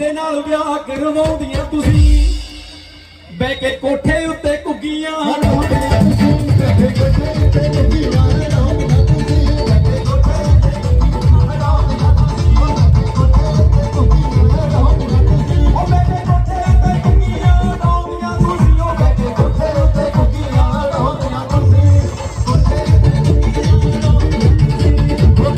ਦੇ ਨਾਲ ਵਿਆਹ ਕਰਵਾਉਂਦੀਆਂ ਤੁਸੀਂ ਬਹਿ ਕੇ ਕੋਠੇ ਉੱਤੇ ਕੁੱਗੀਆਂ ਹਣਾਉਂਦੇ ਤੁਸੀਂ